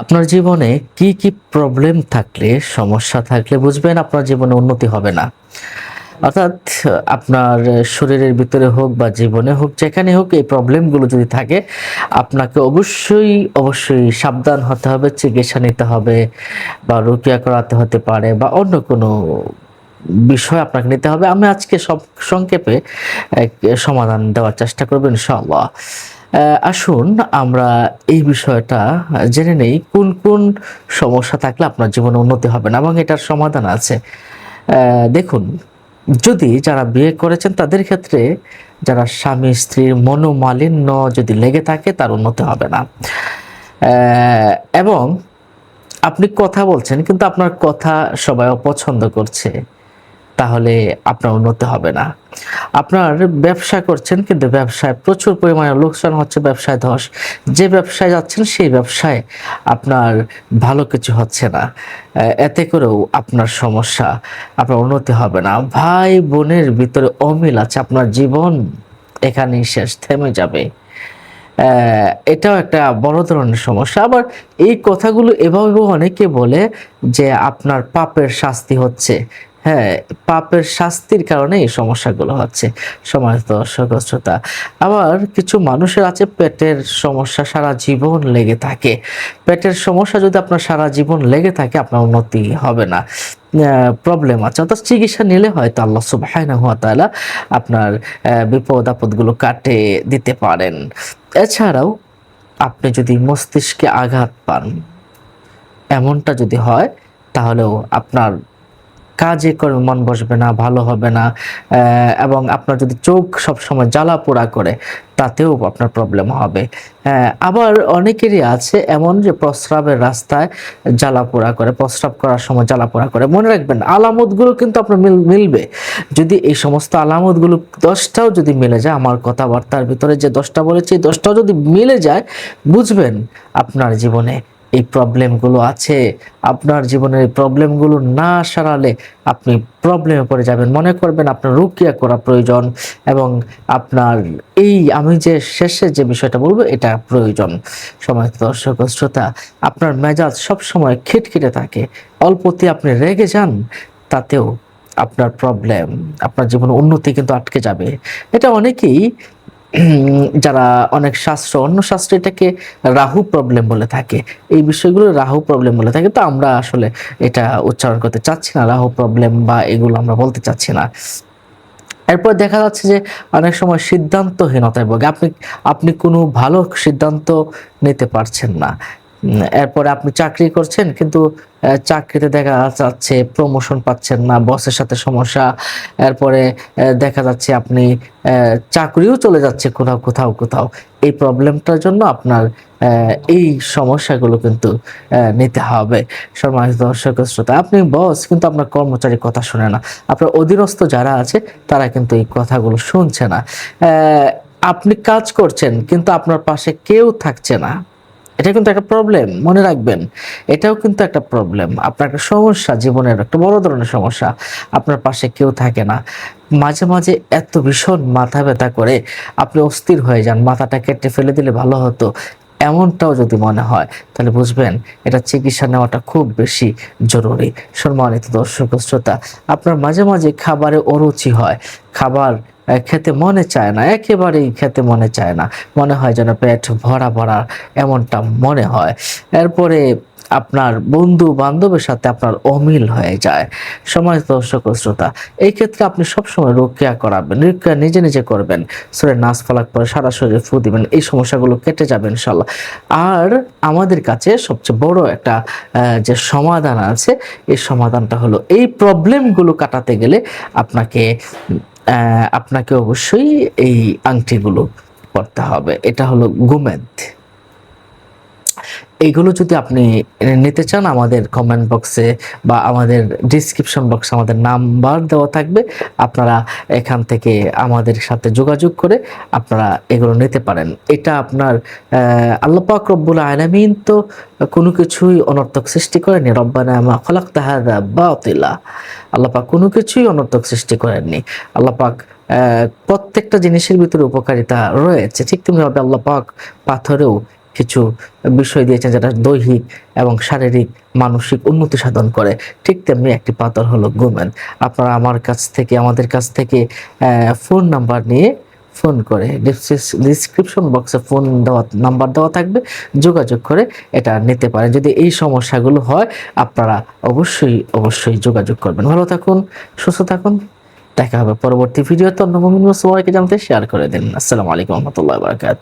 আপনার জীবনে কি কি প্রবলেম থাকলে সমস্যা থাকলে বুঝবেন আপনার জীবনে উন্নতি হবে না। অর্থাৎ আপনার শরীরের ভিতরে হোক বা জীবনে হোক যেখানে হোক এই প্রবলেমগুলো যদি থাকে আপনাকে অবশ্যই অবশ্যই সাবধান হতে হবে চিকিৎসা নিতে হবে বা রুকিয়া করাতে হতে পারে বা অন্য কোনো বিষয় আপনাকে নিতে হবে। আমি আজকে সব সংক্ষেপে সমাধান দেওয়ার চেষ্টা করব ইনশাআল্লাহ। আহ, আসুন আমরা এই বিষয়টা জেনে নেই, কোন কোন সমস্যা থাকলে আপনার জীবনে উন্নতি হবে না এবং এটার সমাধান আছে। দেখুন, যদি যারা বিয়ে করেছেন তাদের ক্ষেত্রে যারা স্বামী স্ত্রীর মনোমালিন্য যদি লেগে থাকে তার উন্নতি হবে না। এবং আপনি কথা বলছেন কিন্তু আপনার কথা সবাই অপছন্দ করছে, তাহলে আপনার উন্নতি হবে না। আপনার ব্যবসা করছেন, কিন্তু ব্যবসায় প্রচুর পরিমাণে লোকসান হচ্ছে, ব্যবসায় ধস। যে ব্যবসায় যাচ্ছেন, সেই ব্যবসায় আপনার ভালো কিছু হচ্ছে না। এতে করেও আপনার সমস্যা, আপনার উন্নতি হবে না। ভাই বোনের ভিতরে অমিল আছে, আপনার জীবন এখানেই শেষ, থেমে যাবে। এটাও একটা বড় ধরনের সমস্যা। আবার এই কথাগুলো এভাবেও অনেকে বলে যে আপনার পাপের শাস্তি হচ্ছে। হ্যাঁ পাপের শাস্তির কারণে এই সমস্যাগুলো হচ্ছে। সমাজ দর্শক শ্রোতা, আবার কিছু মানুষের আছে পেটের সমস্যা, সারা জীবন লেগে থাকে। পেটের সমস্যা যদি আপনার সারা জীবন লেগে থাকে, আপনার উন্নতি হবে না। প্রবলেম আছে। অর্থাৎ চিকিৎসা নিলে হয়তো আল্লাহ সুবহানাহু ওয়া তাআলা আপনার বিপদ আপদগুলো কাটে দিতে পারেন। এছাড়াও আপনি যদি মস্তিষ্কে আঘাত পান, এমনটা যদি হয়, তাহলেও আপনার কাজে কর্মে মন বসবে না, ভালো হবে না এবং আপনার যদি চোখ সবসময় জ্বালা পোড়া করে, তাতেও আপনার প্রবলেম হবে। আবার অনেকেরই আছে এমন যে প্রস্রাবের রাস্তায় জ্বালা পোড়া করে, প্রস্রাব করার সময় জ্বালা পোড়া করে। মনে রাখবেন, আলামতগুলো কিন্তু আপনার মিল- মিলবে। যদি এই সমস্ত আলামতগুলো দশটাও যদি মিলে যায়, আমার কথাবার্তার ভিতরে যে দশটা বলেছি দশটাও যদি মিলে যায়, বুঝবেন আপনার জীবনে এই প্রবলেমগুলো আছে, আপনার জীবনের এই প্রবলেমগুলো না সারালে আপনি প্রবলেমে পড়ে যাবেন। মনে করবেন আপনার রুকিয়া করা প্রয়োজন এবং আপনার এই আমি যে শেষে যে বিষয়টা বলব, এটা প্রয়োজন। সময় দর্শক শ্রোতা, আপনার মেজাজ সব সময় খিটখিটে থাকে। অল্পতে আপনি রেগে যান, তাতেও আপনার প্রবলেম আপনার জীবনে উন্নতি কিন্তু আটকে যাবে। এটা অনেকেই যারা অনেক শাস্ত্র, অন্য শাস্ত্র এটাকে রাহু প্রবলেম বলে থাকে। এই বিষয়গুলো রাহু প্রবলেম বলে থাকে। তো আমরা আসলে এটা উচ্চারণ করতে চাচ্ছি না, রাহু প্রবলেম বা এগুলো আমরা বলতে চাচ্ছি না। এরপর দেখা যাচ্ছে যে অনেক সময় সিদ্ধান্তহীনতায় ভোগে। আপনি আপনি কোনো ভালো সিদ্ধান্ত নিতে পারছেন না। এরপরে আপনি চাকরি করছেন, কিন্তু চাকরিতে দেখা যাচ্ছে প্রমোশন পাচ্ছেন না বসের সাথে সমস্যা। এরপরে দেখা যাচ্ছে আপনি চাকরিও চলে যাচ্ছে কোথাও কোথাও কোথাও। এই প্রবলেমটার জন্য আপনার এই সমস্যাগুলো কিন্তু নিতে হবে। সম্মানিত দর্শক শ্রোতা, আপনি বস কিন্তু আপনার কর্মচারীর কথা শুনে না। আপনার অধীনস্থ যারা আছে, তারা কিন্তু এই কথাগুলো শুনছে না। আপনি কাজ করছেন, কিন্তু আপনার পাশে কেউ থাকছে না। এটা কিন্তু একটা প্রবলেম মনে রাখবেন। এটাও কিন্তু একটা প্রবলেম আপনার একটা সমস্যা, জীবনের একটা বড় ধরনের সমস্যা। আপনার পাশে কেউ থাকে না। মাঝে মাঝে এত ভীষণ মাথা ব্যথা করে আপনি অস্থির হয়ে যান, মাথাটা কেটে ফেলে দিলে ভালো হতো। এমনটাও যদি মনে হয়, তাহলে বুঝবেন এটা চিকিৎসা নেওয়াটা খুব বেশি জরুরি। সম্মানিত দর্শক শ্রোতা, আপনার মাঝে মাঝে খাবারে অরুচি হয়। খাবার খেতে মনে চায় না, একেবারেই খেতে মনে চায় না। মনে হয় যেন পেট ভরা ভরা এমনটা মনে হয়। এরপরে আপনার বন্ধু বান্ধবের সাথে আপনার অমিল হয়ে যায়। সময় দর্শক শ্রোতা, এই ক্ষেত্রে আপনি সবসময় রুকিয়া করাবেন রুকিয়া নিজে নিজে করবেন। সরে নাচ ফলাক পরে সারা শরীরে ফু দিবেন, এই সমস্যাগুলো কেটে যাবে ইনশাল্লাহ। আর আমাদের কাছে সবচেয়ে বড় একটা যে সমাধান আছে, এই সমাধানটা হলো এই প্রবলেমগুলো কাটাতে গেলে আপনাকে আপনাকে অবশ্যই এই আংটিগুলো পড়তে হবে। এটা হলো গুমেদ। এইগুলো যদি আপনি নিতে চান আমাদের কমেন্ট বক্সে বা আমাদের ডিসক্রিপশন বক্সে আমাদের নাম্বার দেওয়া থাকবে। আপনারা এখান থেকে আমাদের সাথে যোগাযোগ করে আপনারা এগুলো নিতে পারেন। এটা আপনার আহ, আল্লাহ পাক রব্বুল আলামিন তো কোনো কিছুই অনর্থক সৃষ্টি করেনি রব্বানা মা খালাকতা হাযা বাতিলা। আল্লাহ পাক কোনো কিছুই অনর্থক সৃষ্টি করেননি। আল্লাহ পাক আহ, প্রত্যেকটা জিনিসের ভিতরে উপকারিতা রয়েছে। ঠিক তেমনিভাবে আল্লাহ পাক পাথরেও কিছু বিষয় দিয়েছেন যেটা দৈহিক এবং শারীরিক মানসিক উন্নতি সাধন করে। ঠিক তেমনি একটি পাথর হলো গুমেন। আপনারা আমার কাছ থেকে, আমাদের কাছ থেকে ফোন নাম্বার নিয়ে ফোন করে ডিসক্রিপশন বক্সে ফোন দেওয়া নাম্বার দেওয়া থাকবে, যোগাযোগ করে এটা নিতে পারেন। যদি এই সমস্যাগুলো হয়, আপনারা অবশ্যই অবশ্যই যোগাযোগ করবেন। ভালো থাকুন, সুস্থ থাকুন। দেখা হবে পরবর্তী ভিডিওতে। অন্য মমিন সবাইকে জানতে শেয়ার করে দিন। আসসালামু আলাইকুম রহমতুল্লাহ বারকাত